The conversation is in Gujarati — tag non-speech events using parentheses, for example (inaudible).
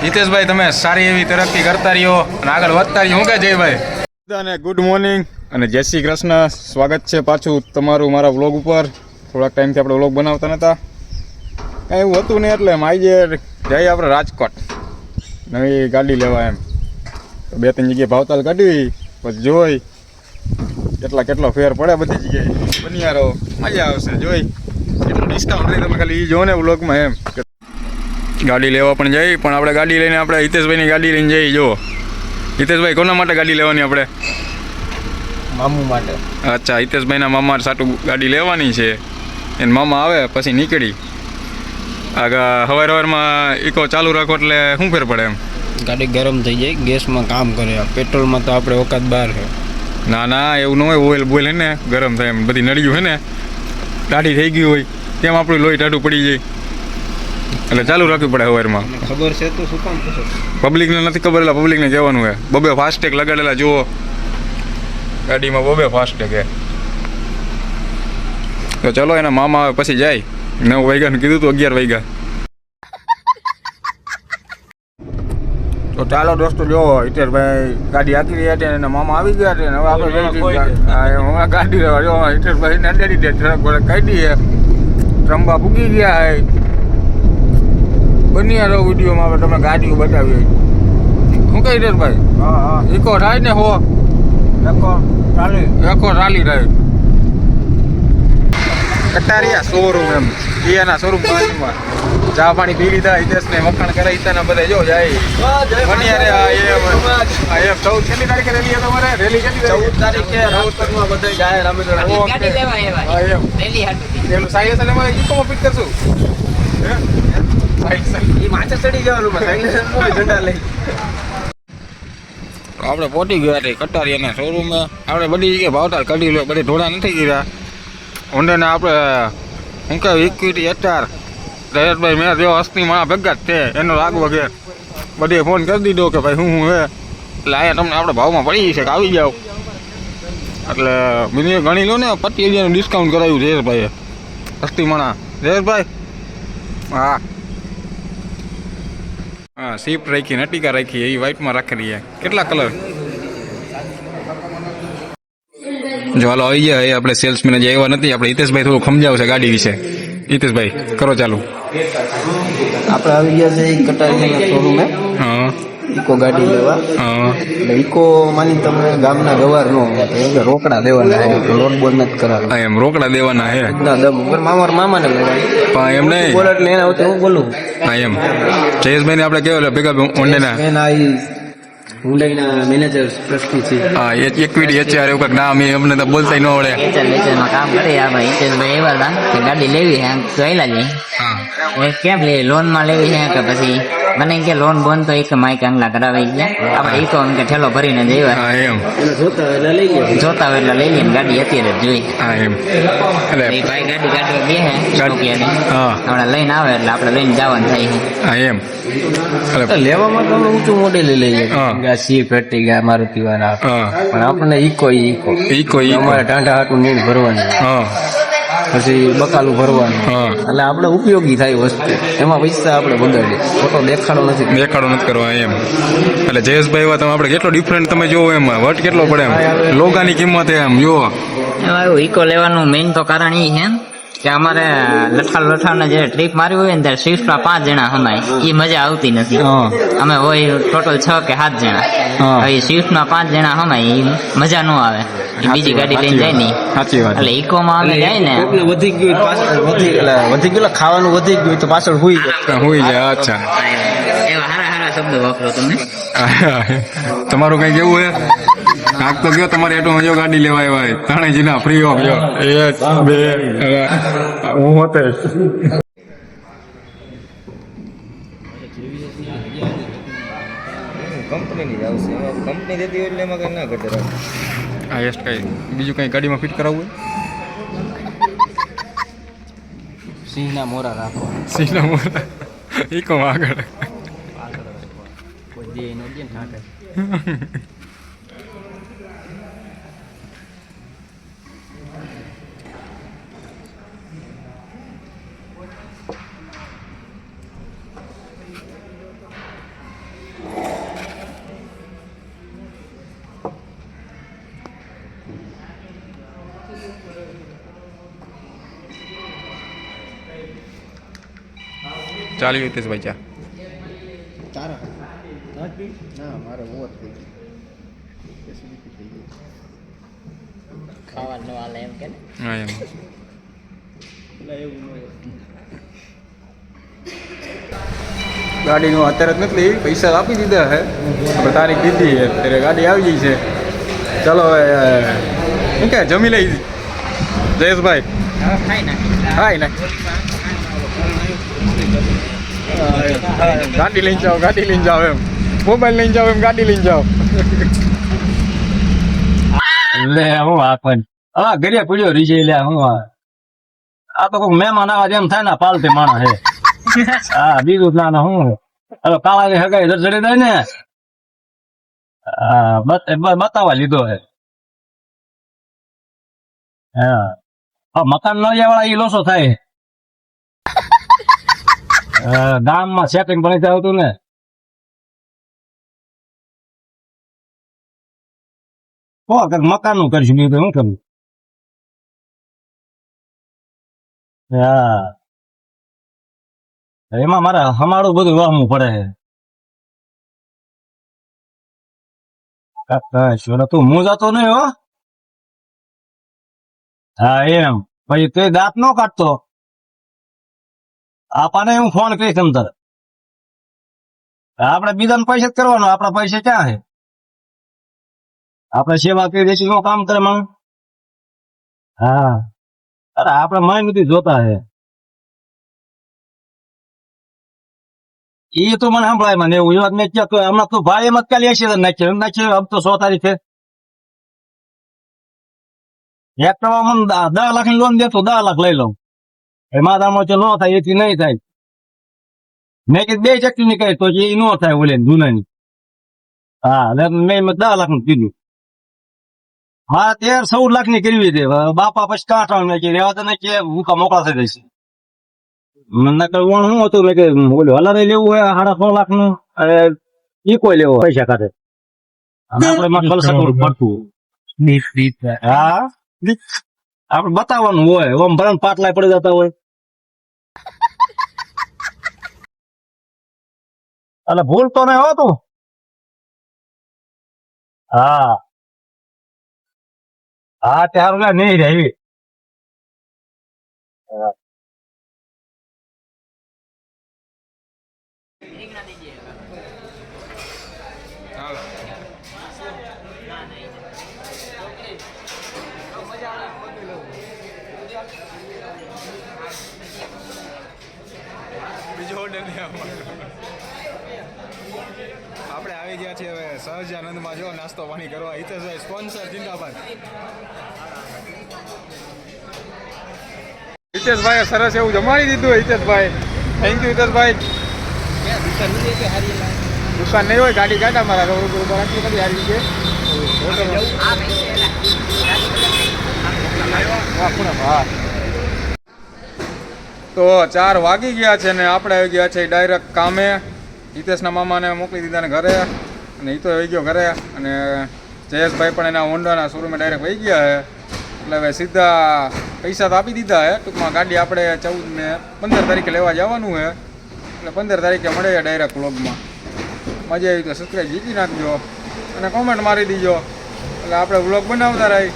હિતેશભાઈ, તમે સારી એવી તરક્કી કરતા રહ્યો અને આગળ વધતા રહ્યો. હું કહે જયભાઈ? બધાને ગુડ મોર્નિંગ અને જય શ્રી કૃષ્ણ. સ્વાગત છે પાછું તમારું મારા વ્લોગ ઉપર. થોડાક ટાઈમથી આપણે વ્લોગ બનાવતા નહોતા કાંઈ એવું હતું નહીં એટલે આજે જઈએ આપણે રાજકોટ. નવી ગાડી લેવા એમ. તો બે ત્રણ જગ્યાએ ભાવતાલ કાઢવી પછી જોઈ કેટલા કેટલો ફેર પડે બધી જગ્યાએ. બન્યા મજા આવશે, જોઈ. કેટલું ડિસ્કાઉન્ટ રહે તમે ખાલી એ જો ને વ્લોગમાં એમ. ગાડી લેવા પણ જઈ પણ આપણે ગાડી લઈને આપણે હિતેશભાઈની ગાડી લઈને જઈ જો હિતેશભાઈ કોના માટે ગાડી લેવાની આપણે? મામુ માટે. અચ્છા હિતેશભાઈના મામા સાટું ગાડી લેવાની છે. એને મામા આવે પછી નીકળી. આગળ હવાર હવારમાં ઇકો ચાલુ રાખો એટલે શું ફેર પડે એમ? ગાડી ગરમ થઈ જાય ગેસમાં કામ કરે. પેટ્રોલમાં તો આપણે ઓકાત બહાર છે. ના ના એવું ન હોય ઓઇલ બોઇલ હે ને ગરમ થાય એમ. બધી નડ્યું હે ને દાઢી થઈ ગઈ હોય તેમ આપણું લોહી ટાઢું પડી જાય. એટલે ચાલુ રાખવી પડે હવારમાં. ખબર છે તો શું કામ પૂછો પબ્લિકને નથી ખબર એટલે પબ્લિકને કહેવાનું હે બબે ફાસ્ટેગ લગાડેલા જુઓ. ગાડીમાં બબે ફાસ્ટેગ હે તો ચલો એના મામા આવે પછી જાય. નવ વાગ્યાનું કીધું તું અગિયાર વાગ્યા. તો ચાલો દોસ્તો જો હિતેશભાઈ ગાડી આકી રહ્યા છે અને એના મામા આવી ગયા છે. હવે આપણે હમણાં ગાડી જો હિતેશભાઈ ને દે ટ્રક કહી દઈએ. ત્રંબા પૂગી ગયા હે બન્યા રહો વિડીયોમાં આપણે તમે ગાડીઓ બતાવીએ શું કહી ભાઈ? હા હા. ઇકો રાય ને હો? એકો રાલી એકો રાલી રાય કટારિયા શોરૂમ એમ. એના શોરૂમ બાજુમાં ચા પાણી પી લીધા હિતેશને વખાણ કરે હિતાના બધા જો જાય. બન્યા રે આ એમ આ એમ ચૌદ કેટલી તારીખે રેલી છે તમારે રેલી કેટલી ચૌદ તારીખે રાઉતરમાં બધા જાય રામેશ્વર. ઓકે. ગાડી લેવા આવ્યા. એમ. રેલી હાટુ. પેલું સાઈ હશે ને એમાં ઇકોમાં ફિટ કરશું. હે? આપણે પહોંચી ગયા છે કટારિયાના શોરૂમે આપણે બધી જગ્યાએ ભાવતાલ કાઢી લો બધી ઢોળા નથી ગયા હોન્ડાના આપણે શું કહેવાય ઇક્વિટી અત્યાર જયેશભાઈ મેં જેવો હસ્તી મારા ભેગા જ છે, એનો રાગ વગેરે બધે ફોન કરી દીધો કે ભાઈ શું હે એટલે અહીંયા તમને આપણે ભાવમાં પડી છે કે આવી જાઓ. એટલે બીજી ગણી લો ને, પચીસ હજારનું ડિસ્કાઉન્ટ કરાવ્યું જયેશભાઈએ હસ્તી માણા. જયેશભાઈ હા. હા સીપ રાખી નટિકા રાખી એ વ્હાઈટમાં રાખેલી છે કેટલા કલર જો હાલો આવી ગયા. એ આપણે સેલ્સમેન જે આવ્યા નથી. આપણે હિતેશભાઈ થોડું સમજાવશે ગાડી વિશે. હિતેશભાઈ કરો ચાલુ. આપણે આવી ગયા છે કટારીના શોરૂમે હા. ઇકો ગાડી લેવા. હા. એટલે ઇકો માની તમે ગામના ગવાર નો એટલે રોકડા દેવાના છે લોન બોન નથી કરાવે એમ રોકડા દેવાના હે? ના દમ ઉપર મામાર મામાને લેવાનું પણ એમ નહીં? બોલ એટલે એના વચ્ચે હું બોલું? હા એમ. જયેશભાઈને આપણે કેવું ભેગા ઓંડેના મેન હુંડાઈના મેનેજર ટ્રસ્ટી છે. હા ઇક્વિટી એચઆર એવું કંઈક નામ અમને તો બોલતા ન આવડે કામ કરી આપણે હિતેશભાઈ એવા હતા કે ગાડી લેવી છે જોયેલા હા. કેમ લે લોનમાં લેવી છે કે પછી? મને કે લોન બોન તો એક માઇક આંગલા કરાવી ગયા આપણે ઈકો એમ કે ઠેલો ભરીને જઈએ હા એમ જોતા એટલે લઈ ગયા જોતા હોય એટલે લઈ લઈએ ગાડી અત્યારે જ જોઈ હા એમ એટલે ભાઈ ગાડી ગાડી બે હે ગાડી- હમણાં લઈને આવે એટલે આપણે લઈને જવાનું થાય છે હા એમ એટલે લેવામાં તમે ઊંચું મોડેલ લઈએ હા. ગયા સી ફેટી ગયા મારુતિ વાળા પણ આપણને ઈકો ઈકો ઈકો અમારે ટાંટા હાટું નીણ ભરવાની હા પછી બકાલું ભરવાનું. હા. એટલે આપણે ઉપયોગી થાય વસ્તુ. એમાં પૈસા આપણે બગાડીએ. ખોટો દેખાડો નથી. દેખાડો નથી કરવા એમ. એટલે જયેશભાઈ વાત તમે આપણે કેટલો ડિફરન્ટ તમે જોવો એમ. વટ કેટલો પડે એમ? લોગાની કિંમત એમ જુઓ. ઈકો લેવાનું મેઇન તો કારણ એ છે કે અમારે લઠાલ લઠાલ જે ટ્રીપ મારી હોય ને ત્યારે સ્વિફ્ટમાં પાંચ જણા સમાય એ મજા આવતી નથી. અમે હોય ટોટલ છ કે સાત જણા. હવે સ્વિફ્ટમાં પાંચ જણા સમાય એ મજા ન આવે. બીજી ગાડી લઈને જાય ને સાચી વાત. એટલે ઈકોમાં અમે જાય ને. વધી ગયું હોય વધી વધી ગયું ખાવાનું વધી ગયું તો પાછળ હુઈ જાય હુઈ જાય અચ્છા. એવા હારા હારા શબ્દો વાપરો તમે. (laughs) તમારું કઈ કેવું હે કાંક તો ગયો તમારે એટલું મજો ગાડી લેવા આવ્યા ત્રણે જીના ફ્રી ઓફ જો એક બે. હું હોતે. કંપનીની જ આવશે. કંપની દેતી હોય એટલે એમાં કંઈ ના ઘટે કઈ બીજું કંઈ ગાડીમાં ફિટ કરાવવું સિંહના મોરા રાખો સિંહના મોરા. ઈકો આગળ. કોઈ દે ન દે ને ચાલ્યું હિતેશભાઈ ચા ખાવાનું હાલે એમ કે હા ગાડીનું અત્યારે જ નથી પૈસા આપી દીધા હે. આપણે તારીખ દીધી છે અત્યારે ગાડી આવી ગઈ છે. ચાલો હવે શું કે જમી લઈ? જયેશભાઈ. હવે ખાઈ નાખી. હાય ને ગાડી લઈને જાઓ, ગાડી લઈને જાઓ એમ. મોબાઈલ લઈને જાઓ એમ, ગાડી લઈને જાઓ. લે, હું આ પણ. હા ઘરે પડ્યો રીજે લે, હું આ. તો કોઈ મહેમાન આવા જેમ થાય ને પાલતે માણસ હે હા, બીજું ના ના, હું. હવે કાળા હગાઈ જડી દે ને. હા, બત- બ- બતાવવા લીધો હે. હા, મકાન ન વાળા એ લોસો થાય. ગામમાં સેટિંગ ભણી આવતું ને. મકાનનું કરીશું બીજું શું કરું? હા. એમાં મારે હમાડું બધું વહમું પડે છે. તું હું જતો નહીં હો. હા, એમ. પછી તે દાંત નો કાઢતો. આપાને હું ફોન કરીશ તમ આપણે બીજાને પૈસા જ કરવાનો, આપણા પૈસા ક્યાં છે? આપણે સેવા કરી દેશું શું કામ કરે માં હા. અરે આપણે મય નથી જોતા હે. એ તો મને સંભળાય, મને એવું વાત મેં ક્યાં હમણાં તો ભાઈ એમ જ કાલે એસી હજાર નાખે નાખ્યો, આમ તો સો તારીખે એક પ્રમાણ મને દસ લાખની લોન દેતો દસ લાખ લઈ લઉં. એમાં તારમાં જો ન થાય એથી નહીં થાય. મેં કીધું બે ચક્કી ની કહી તો એ ન થાય ઓલે જૂનાની હા મેં દસ લાખનું કીધું. હા તેર ચૌદ લાખની કરવી હતી. બાપા પછી કાંઠા મેં કે રેવા તો નહીં કે ભૂકા મોકળા થઈ જશે મને કઈ વણ શું હતું? મેં કે ઓલું હલારે લેવું હોય સાડા છ લાખનું? ઈ કોઈ લેવો પૈસા ખાતે આપણે માં પડતું. હા? આપડે બતાવવાનું હોય, ઓમ ભરણ પાટલા પડી જતા હોય. એટલે ભૂલ તો નહીં હોતું હા. હા, ત્યારે નહીં રહે. છીએ આનંદમાં જો નાસ્તો પાણી કરવા હિતેશભાઈ સ્પોન્સર જિંદાબાદ. હિતેશભાઈ સરસ એવું જમાડી દીધું હિતેશભાઈ. Thank you Hiteshbhai. દુકાન નહીં હોય, ગાડી કાઢા મારા રોડ ઉપર રાખી બધી હારી છે. તો ચાર વાગી ગયા છે ને આપણે આવી ગયા છે ડાયરેક્ટ કામે. હિતેશના મામાને મોકલી દીધા ને ઘરે. અને એ તો આવી ગયો ઘરે. અને જયેશભાઈ પણ એના હોન્ડાના શોરૂમે ડાયરેક્ટ વહી ગયા છે. એટલે હવે સીધા પૈસા તો આપી દીધા છે. ટૂંકમાં ગાડી આપણે ચૌદ ને પંદર તારીખે લેવા જવાનું છે. એટલે પંદર તારીખે મળે ડાયરેક્ટ વ્લોગમાં મજા આવી તો સબસ્ક્રાઈબ જીતી નાખજો. અને કોમેન્ટ મારી દીજો. એટલે આપણે વ્લોગ બનાવતા રહી.